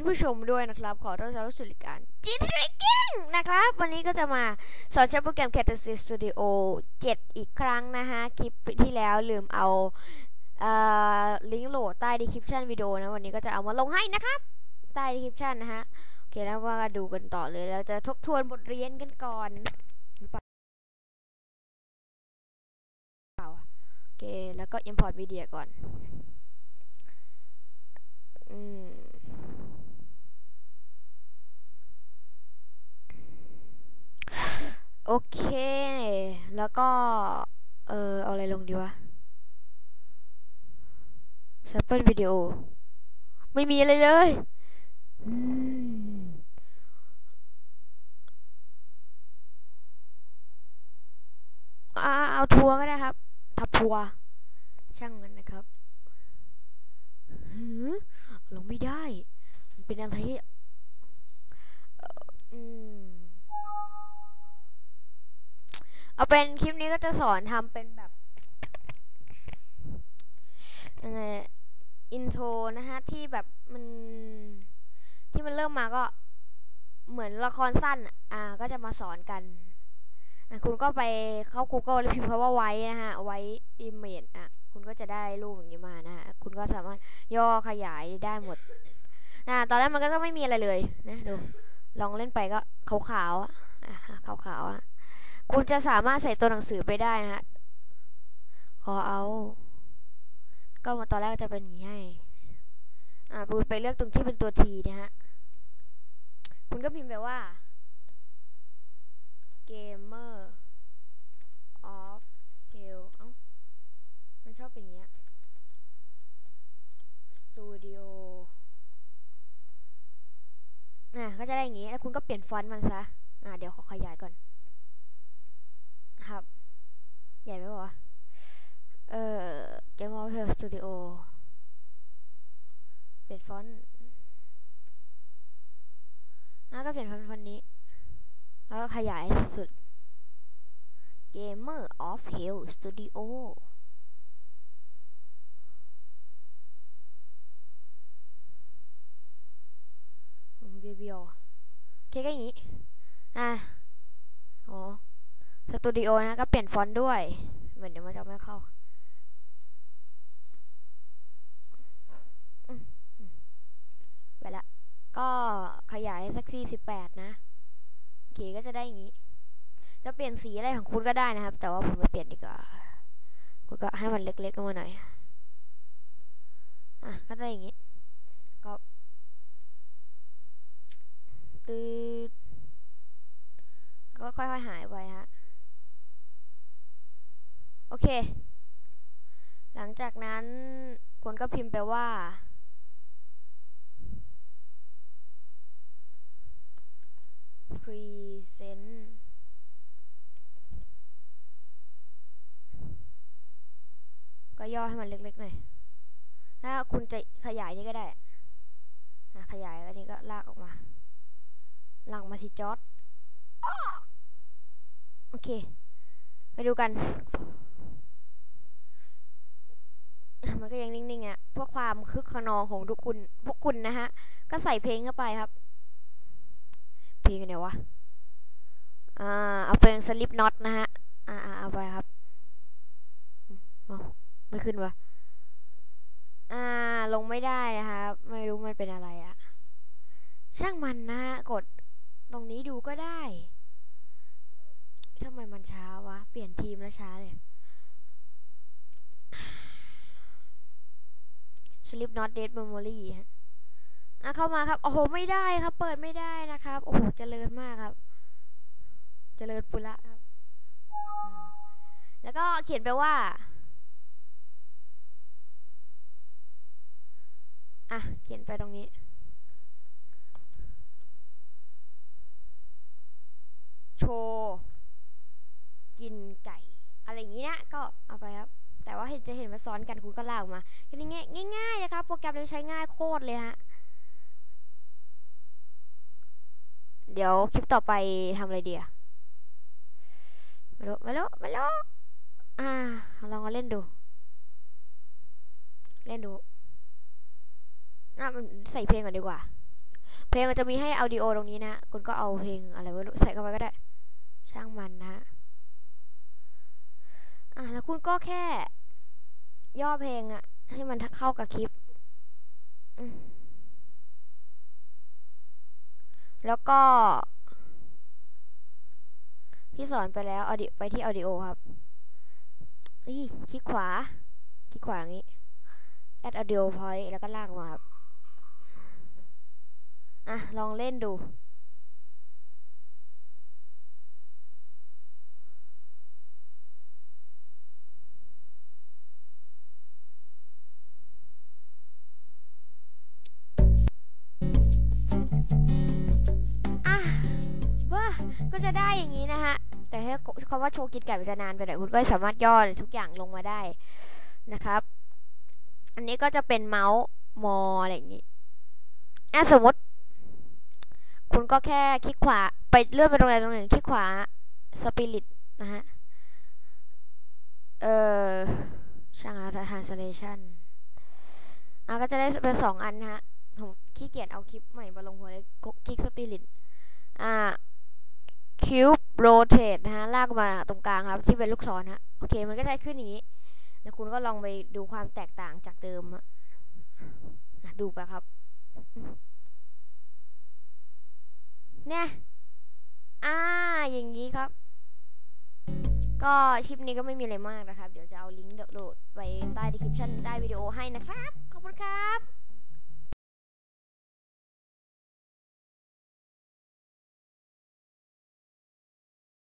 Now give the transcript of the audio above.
านผู้ชมด้วยนะครับ ขอต้อนรับสู่รายการ g t r a c k i n g นะครับ วันนี้ก็จะมาสอนใช้โปรแกรม Camtasia Studio 7 อีกครั้งนะฮะ คลิปที่แล้วลืมเอาเอ่อลิงก์โหลดใต้ description วิดีโอนะ วันนี้ก็จะเอามาลงให้นะครับ ใต้ description นะฮะ โอเคแล้วว่าดูกันต่อเลย เราจะทบทวนบทเรียนกันก่อนหรือเปล่าโอเค แล้วก็ import media ก่อน อืม โอเค แล้วก็ เออเอาอะไรลงดีวะ sample video ไม่มีอะไรเลยอืมอ่าเอาทัวร์ก็ได้ครับ ทับทัวร์ช่างมันนะครับ หือลงไม่ได้ มันเป็นอะไร เอาเป็นคลิปนี้ก็จะสอนทำเป็นแบบยังไงอินโทรนะฮะ ที่แบบมันที่มันเริ่มมาก็เหมือนละครสั้น อ่า ก็จะมาสอนกัน อะ คุณก็ไปเข้า Google แล้วพิมพ์คำว่าไว้นะฮะ ไว้ image อะ คุณก็จะได้รูปอย่างนี้มานะฮะ คุณก็สามารถย่อขยายได้หมดนะตอนแรกมันก็จะไม่มีอะไรเลยนะ ดู ลองเล่นไปก็ขาวๆอะอะขาวๆอะ คุณจะสามารถใส่ตัวหนังสือไปได้นะฮะ ขอเอา ก็มาตอนแรกจะเป็นอย่างนี้ให้ อ่าคุณไปเลือกตรงที่เป็นตัวทีนะฮะ คุณก็พิมพ์ไปว่า gamer of hell เอ้า มันชอบเป็นอย่างเงี้ย studio อะก็จะได้อย่างงี้ แล้วคุณก็เปลี่ยนฟอนต์มันซะ อ่าเดี๋ยวขอขยายก่อน ครับ ใหญ่ไหมวะ เอ่อ Game of Hell Studio เปลี่ยนฟอนต์อะก็เปลี่ยนฟอนต์ฟอนต์นี้ แล้วก็ขยายสุดๆ Gamer of Hell Studio อืมเบียวๆอะโอเคก็อย่างนี้ อะ สตูดิโอนะก็เปลี่ยนฟอนต์ด้วย เหมือนเดี๋ยวมันจะไม่เข้าไปละ ก็ขยายสักสี่สิบแปดนะโอเคก็จะได้อย่างนี้ จะเปลี่ยนสีอะไรของคุณก็ได้นะครับ แต่ว่าผมไม่เปลี่ยนดีกว่า คุณก็ให้มันเล็กๆกันมาหน่อย อะ ก็ได้อย่างนี้ ก็ตืดก็ค่อยๆหายไปฮะ โอเค หลังจากนั้นคุณก็พิมพ์ไปว่า present ก็ย่อให้มันเล็กๆหน่อย ถ้าคุณจะขยายนี่ก็ได้ ขยายอันนี้ก็ลากออกมา ลากมาที่จอร์ดโอเค ไปดูกัน มันก็ยังนิ่งๆอะเพื่อความคึกขนองของทุกคุณพวกคุณนะฮะ ก็ใส่เพลงเข้าไปครับ เพลงไหนวะอ่าเอาเพลงสลิปน็อตนะฮะ อ่าเอาไปครับเอาไม่ขึ้นวะอ่า ลงไม่ได้นะครับ ไม่รู้มันเป็นอะไรอะช่างมันนะฮะกดตรงนี้ดูก็ได้ทำไมมันช้าวะ เปลี่ยนทีมแล้วช้าเลย Sleep Not Dead Memory ฮะอะเข้ามาครับ โอ้โห ไม่ได้ครับ เปิดไม่ได้นะครับ โอ้โห เจริญมากครับ เจริญปุระครับ แล้วก็เขียนไปว่า อะ เขียนไปตรงนี้ โชว์กินไก่ อะไรอย่างนี้นะ ก็เอาไปครับ แต่ว่าเห็นจะเห็นมาซ้อนกันคุณก็ลากออกมาแค่นี้ง่ายๆนะครับ โปรแกรมนี้ใช้ง่ายโคตรเลยฮะ เดี๋ยวคลิปต่อไปทำอะไรดีอะไม่รู้ไม่รู้ไม่รู้อ่า ลองมาเล่นดู เล่นดู อะมันใส่เพลงก่อนดีกว่า เพลงมันจะมีให้อ u ดิโอตรงนี้นะฮะคุณก็เอาเพลงอะไรไว้ใส่เข้าไปก็ได้ ช่างมันนะฮะ อะแล้วคุณก็แค่ ย่อเพลงอะให้มันเข้ากับคลิป แล้วก็ ที่สอนไปแล้วออดิไปที่ audio ครับอีคลิกขวา คลิกขวาอย่างนี้ add audio point แล้วก็ลากมาครับ อะ ลองเล่นดู ก็จะได้อย่างนี้นะฮะ แต่ถ้าคำว่าโชว์กินไก่มันจะนานไปหน่อยคุณก็สามารถย่อทุกอย่างลงมาได้นะครับ อันนี้ก็จะเป็นเมาส์มออะไรอย่างนี้อะสมมติ คุณก็แค่คลิกขวา ไปเลื่อนไปตรงไหนตรงหนึ่งคลิกขวาสปิริตนะฮะ เออช่างอาร์ต translation อะก็จะได้เป็นสองอันนะฮะผมขี้เกียจเอาคลิปใหม่มาลงหัวเลยคลิกสปิริตอ่า คิวบโรเตทนะฮะลากมาตรงกลางครับ ที่เป็นลูกศรฮะโอเค มันก็จะขึ้นอย่างนี้แล้วคุณก็ลองไปดูความแตกต่างจากเดิมอะดูไปครับ เนี่ยอ่าอย่างนี้ครับ ก็คลิปนี้ก็ไม่มีอะไรมากนะครับ เดี๋ยวจะเอาลิงก์โหลดไว้ใต้ดีคริปชันใต้วิดีโอให้นะครับ ขอบคุณครับ